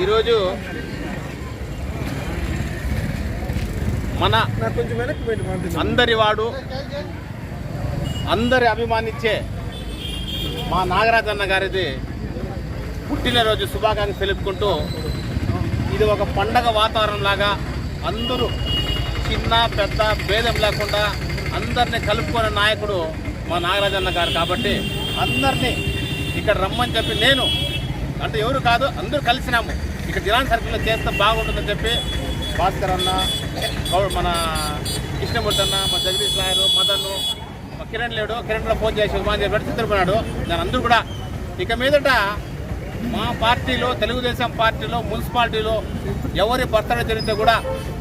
ఈరోజు మన కొంచెం అందరి వాడు అందరి అభిమానించే మా నాగరాజన్న గారిది పుట్టినరోజు శుభాకాంక్షలు తెలుపుకుంటూ ఇది ఒక పండగ వాతావరణం లాగా అందరూ చిన్న పెద్ద భేదం లేకుండా అందరినీ కలుపుకునే నాయకుడు మా నాగరాజన్న గారు కాబట్టి అందరినీ ఇక్కడ రమ్మని చెప్పి నేను అంటే ఎవరు కాదు అందరూ కలిసినాము. ఇక్కడ జిల్లా సర్కిల్లో చేస్తే బాగుంటుందని చెప్పి భాస్కర్ అన్న మన కృష్ణమూర్తి అన్న మా జగదీష్ లాయరు మదన్ మా కిరణ్ లేడు కిరణ్లో ఫోన్ చేసి మా చెప్పి చిత్రపోయినాడు దాని అందరూ కూడా ఇక మీదట మా పార్టీలో తెలుగుదేశం పార్టీలో మున్సిపాలిటీలో ఎవరి బర్త్డే జరిగితే కూడా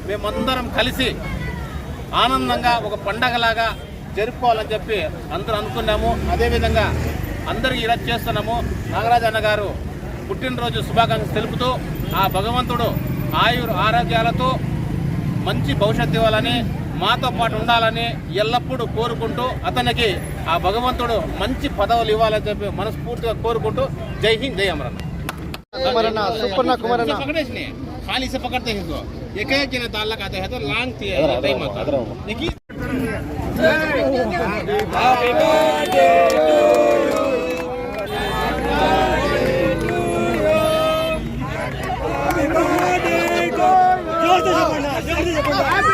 మేమందరం కలిసి ఆనందంగా ఒక పండగలాగా జరుపుకోవాలని చెప్పి అందరూ అనుకున్నాము. అదేవిధంగా అందరికీ ఇలా చేస్తున్నాము. నాగరాజు అన్న గారు పుట్టినరోజు శుభాకాంక్షలు తెలుపుతూ ఆ భగవంతుడు ఆయుర్ ఆరోగ్యాలతో మంచి భవిష్యత్తు ఇవ్వాలని మాతో పాటు ఉండాలని ఎల్లప్పుడూ కోరుకుంటూ అతనికి ఆ భగవంతుడు మంచి పదవులు ఇవ్వాలని చెప్పి మనస్ఫూర్తిగా కోరుకుంటూ జై హింద్ జై అమరన్న కుమారన్న సుపర్ణ కుమారన్న पकड़े इसने खाली से पकड़ते हैं इसको एक एक जने दाल लगाते हैं तो लांग थी टाइम आता देखिए సన్మానం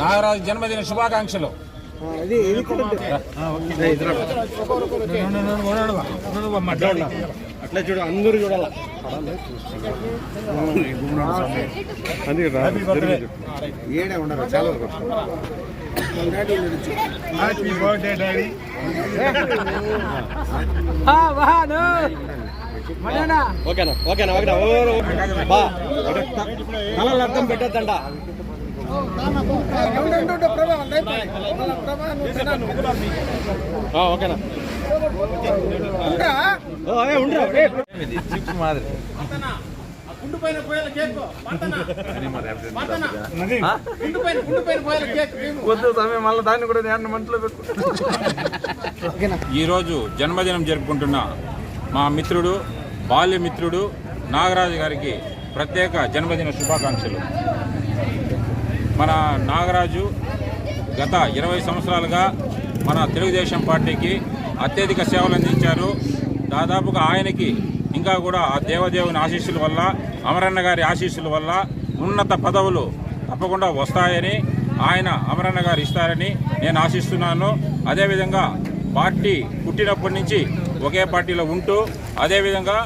Nagaraju జన్మదిన శుభాకాంక్షలు. అట్లా చూడు అందరూ చూడాల. ఏడే ఉండరు చాలా హ్యాపీ బర్త్డే డాడీ ఓకేనా ఓకేనా ఓకేనా బా కళలు అర్థం పెట్టద్దంట ఓకేనా ఉండురా, ఏ. గుండు పైన పోయేల కేక్ వద్దు సమయం మళ్ళీ దాన్ని కూడా నేను మంటలో పెట్టు. ఈరోజు జన్మదినం జరుపుకుంటున్న మా మిత్రుడు బాల్య మిత్రుడు నాగరాజు గారికి ప్రత్యేక జన్మదిన శుభాకాంక్షలు. మన నాగరాజు గత ఇరవై సంవత్సరాలుగా మన తెలుగుదేశం పార్టీకి అత్యధిక సేవలు అందించారు. దాదాపుగా ఆయనకి ఇంకా కూడా ఆ దేవదేవుని ఆశీస్సుల వల్ల అమరన్న గారి ఆశీస్సుల వల్ల ఉన్నత పదవులు తప్పకుండా వస్తాయని ఆయన అమరన్న గారు ఇస్తారని నేను ఆశిస్తున్నాను. అదేవిధంగా పార్టీ పుట్టినప్పటి నుంచి ఒకే పార్టీలో ఉంటూ అదేవిధంగా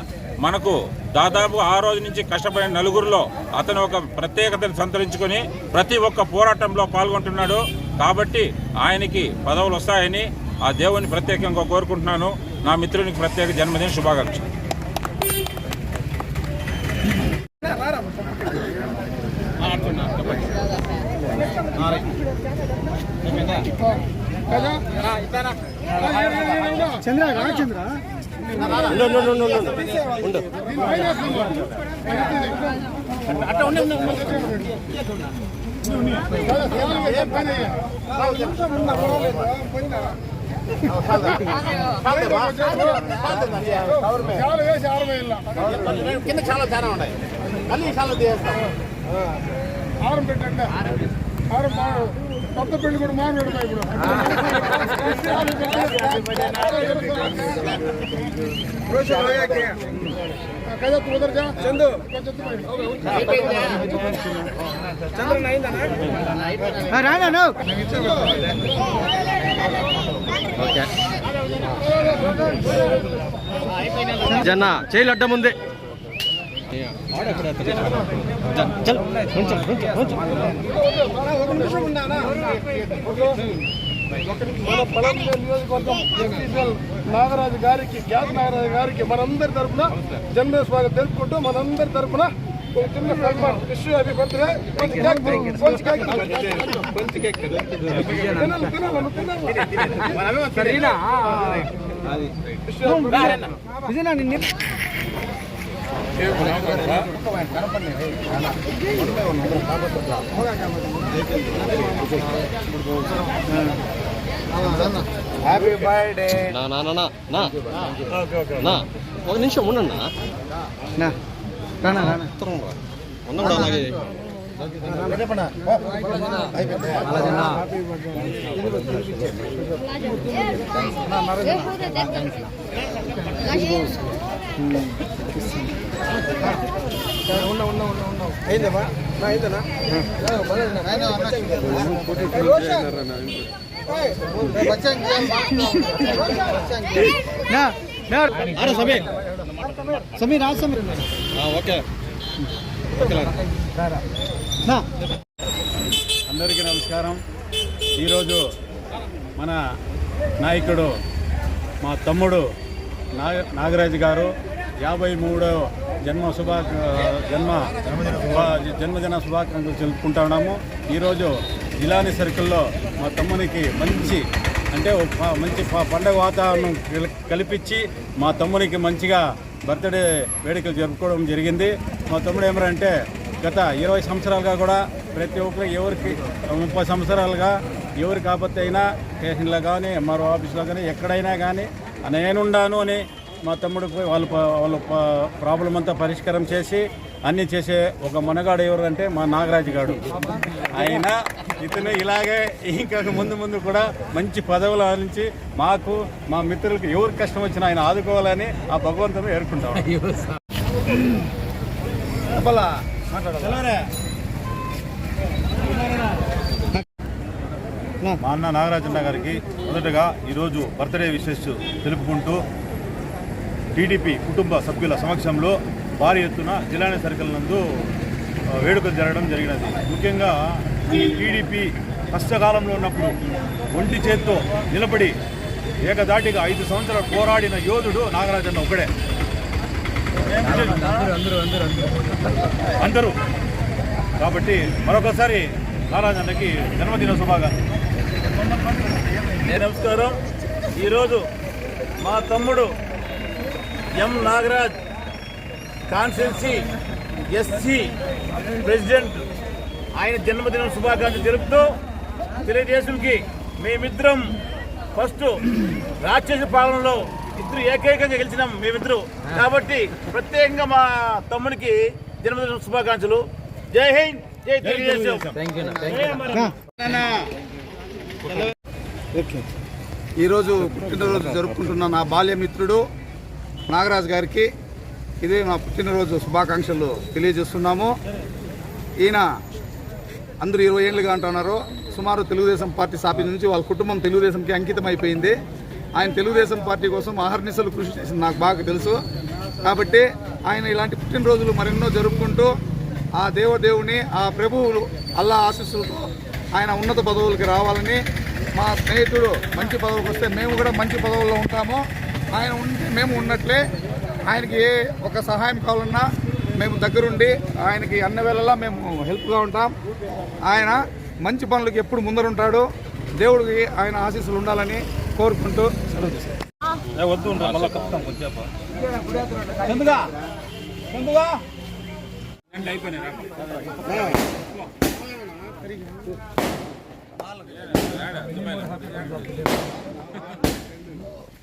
మనకు దాదాపు ఆ రోజు నుంచి కష్టపడిన నలుగురిలో అతను ఒక ప్రత్యేకతను సంతరించుకొని ప్రతి ఒక్క పోరాటంలో పాల్గొంటున్నాడు. కాబట్టి ఆయనకి పదవులు వస్తాయని ఆ దేవుని ప్రత్యేకంగా కోరుకుంటున్నాను. నా మిత్రునికి ప్రత్యేక జన్మదిన శుభాకాంక్షలు. చంద్ర రా చంద్ర. కింద చాలా చాలా ఉన్నాయి. మళ్ళీ చాలా తీసేస్తాం. ఆరం పెట్టండి. ఆరం మాడు కొత్త పెళ్ళి కూడా మాను పెడతాయి ఇప్పుడు జన్న చేయలు అడ్డం ఉంది. చల్ కొంచెం కొంచెం కొంచెం మన పలంనేరు నియోజకవర్గం ఎస్పీసీఎల్ నాగరాజు గారికి గ్యాస్ నాగరాజు గారికి మనందరి తరపున జన్మ స్వాగతం తెలుపుకుంటూ మనందరి తరపున ఒక చిన్న సన్మాన్. విష్ హ్యాపీ బర్త్డే కొంచెం కేక్ కొంచెం కేక్ తినాలి హ్యాపీ బర్త్డే నా నా నా నా నా. నా. ఒక నిమిషం ఉండన్నా ఉత్తరం రా. ఉన్న కూడా అలాగే సమీర్ సమీర్ రా సమీర్ ఓకే ఓకే అందరికీ నమస్కారం. ఈరోజు మన నాయకుడు మా తమ్ముడు నాగ నాగరాజు గారు యాభై మూడో జన్మ శుభా జన్మ జన్మదిన శుభాకాంక్షలు తెలుపుకుంటున్నాము ఈరోజు జిలాని సర్కిల్లో మా తమ్మునికి మంచి అంటే మంచి ప- పండగ వాతావరణం కల్పించి మా తమ్మునికి మంచిగా బర్త్డే వేడుకలు జరుపుకోవడం జరిగింది. మా తమ్ముడు ఏమరంటే గత ఇరవై సంవత్సరాలుగా కూడా ప్రతి ఒక్కరు ఎవరికి ముప్పై సంవత్సరాలుగా ఎవరికి ఆపత్తి అయినా స్టేషన్లో కానీ ఎంఆర్ఓ ఆఫీస్లో కానీ ఎక్కడైనా కానీ నేనుండాను అని మా తమ్ముడు పోయి వాళ్ళ వాళ్ళ ప్రాబ్లం అంతా పరిష్కారం చేసి అన్నీ చేసే ఒక మనగాడు ఎవరంటే మా నాగరాజు గారు ఆయన ఇతను ఇలాగే ఇంకా ముందు ముందు కూడా మంచి పదవులు ఆరించి మాకు మా మిత్రులకు ఎవరికి కష్టం వచ్చినా ఆయన ఆదుకోవాలని ఆ భగవంతుని ఏర్కుంటాం మా అన్న నాగరాజన్న గారికి మొదటగా ఈరోజు బర్త్డే విషెస్ తెలుపుకుంటూ టీడీపీ కుటుంబ సభ్యుల సమక్షంలో భారీ ఎత్తున జిల్లాని సర్కిల్ నందు వేడుకలు జరగడం జరిగినది. ముఖ్యంగా ఈ టీడీపీ కష్టకాలంలో ఉన్నప్పుడు ఒంటి చేత్తో నిలబడి ఏకదాటిగా ఐదు సంవత్సరాలు పోరాడిన యోధుడు నాగరాజన్న ఒకడే. అందరూ. కాబట్టి మరొకసారి నాగరాజన్నకి జన్మదిన శుభాకాంక్షలు. నమస్కారం. ఈరోజు మా తమ్ముడు ఎం నాగరాజ్ కాన్స్టిట్యున్సీ ఎస్సీ ప్రెసిడెంట్ ఆయన జన్మదినం శుభాకాంక్షలు తెలుపుతూ తెలుగుదేశంకి మేమిద్దరం ఫస్ట్ రాక్షస పాలనలో ఇద్దరు ఏకైకంగా గెలిచినాం మేమిద్దరు. కాబట్టి ప్రత్యేకంగా మా తమ్ముడికి జన్మదిన శుభాకాంక్షలు. జై హింద్ జై తెలుగుదేశం. ఈరోజు పుట్టినరోజు జరుపుకుంటున్న నా బాల్యమిత్రుడు నాగరాజు గారికి ఇదే మా పుట్టినరోజు శుభాకాంక్షలు తెలియజేస్తున్నాము. ఈయన అందరూ ఇరవై ఏళ్ళుగా అంటున్నారు. సుమారు తెలుగుదేశం పార్టీ స్థాపించి నుంచి వాళ్ళ కుటుంబం తెలుగుదేశంకి అంకితం అయిపోయింది. ఆయన తెలుగుదేశం పార్టీ కోసం ఆహర్నిశలు కృషి చేసింది నాకు బాగా తెలుసు. కాబట్టి ఆయన ఇలాంటి పుట్టినరోజులు మరెన్నో జరుపుకుంటూ ఆ దేవదేవుని ఆ ప్రభువులు అల్లా ఆశీస్సులతో ఆయన ఉన్నత పదవులకి రావాలని మా స్నేహితుడు మంచి పదవులకు వస్తే మేము కూడా మంచి పదవుల్లో ఉంటాము. ఆయన ఉంటే మేము ఉన్నట్లే ఆయనకి ఏ ఒక సహాయం కావాలన్నా మేము దగ్గరుండి ఆయనకి అన్ని వేళలా మేము హెల్ప్గా ఉంటాం. ఆయన మంచి పనులకి ఎప్పుడు ముందరుంటాడు. దేవుడికి ఆయన ఆశీస్సులు ఉండాలని కోరుకుంటూ సెలవు వద్దు చందుగా చందుగా. అయిపోయినాయి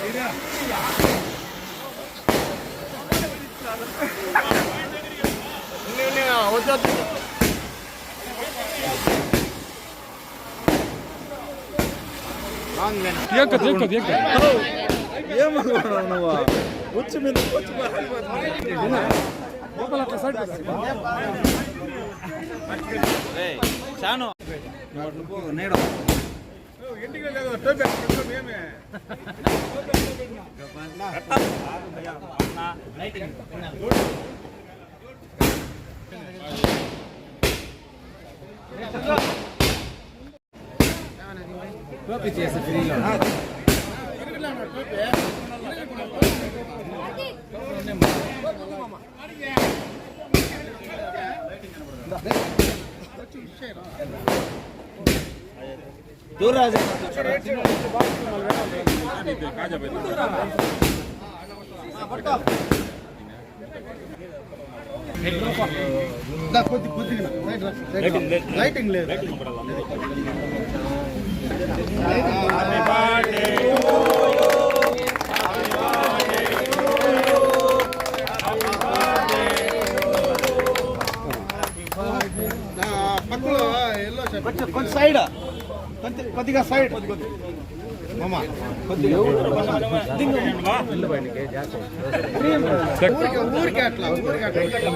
లైటింగ్ లేదు పక్కలో ఎల్లో కొంచెం సైడ్ టోపీ చేసే ఫ్రీలో లైటింగ్ కొంచెం కొద్దిగా సైడ్ మామ కొద్దిగా ఊరికే ఊరికే అట్లా ఊరికే అట్లా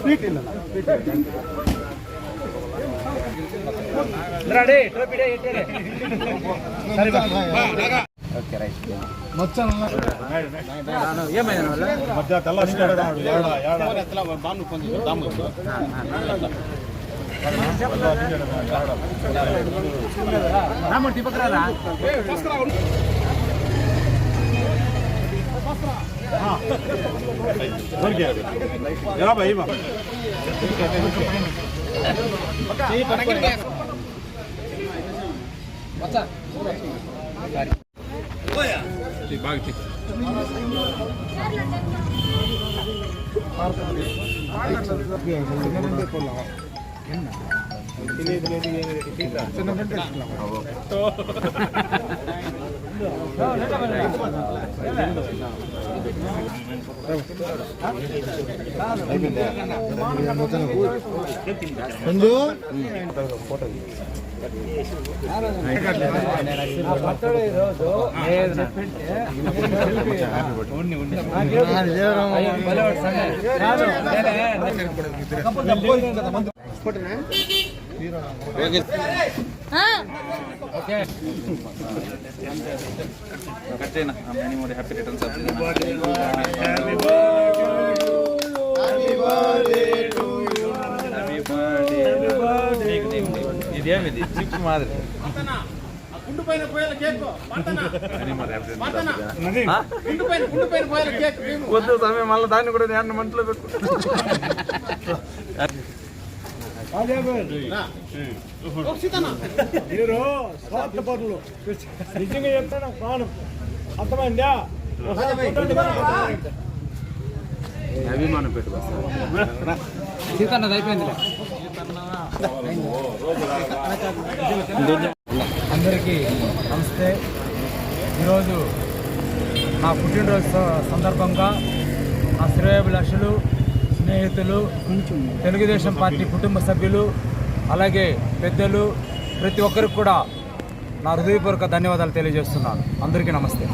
స్వీట్ மச்சான் மச்சான் தள்ள யாடா யாடா பாம்பு கொஞ்சம் பாம்பு బాగా ముందు ఉండి చెక్ ఇదేమిది చిప్స్ మాదిరి గుండు పైన పోయేల కేక్ గుండు పైన గుండు పైన పోయేల కేక్ వద్దు సమయం మళ్ళీ దాన్ని కూడా నేను మంటలో పెట్టుకుంటా మీరు స్వార్థ పనులు నిజంగా చెప్తాను ప్రాణం అర్థమైందా అభిమానం పెట్టు అందరికీ నమస్తే. ఈరోజు నా పుట్టినరోజు సందర్భంగా నా శ్రేయోభిలాషులు స్నేహితులు తెలుగుదేశం పార్టీ కుటుంబ సభ్యులు అలాగే పెద్దలు ప్రతి ఒక్కరికి కూడా నా హృదయపూర్వక ధన్యవాదాలు తెలియజేస్తున్నాను. అందరికీ నమస్తే.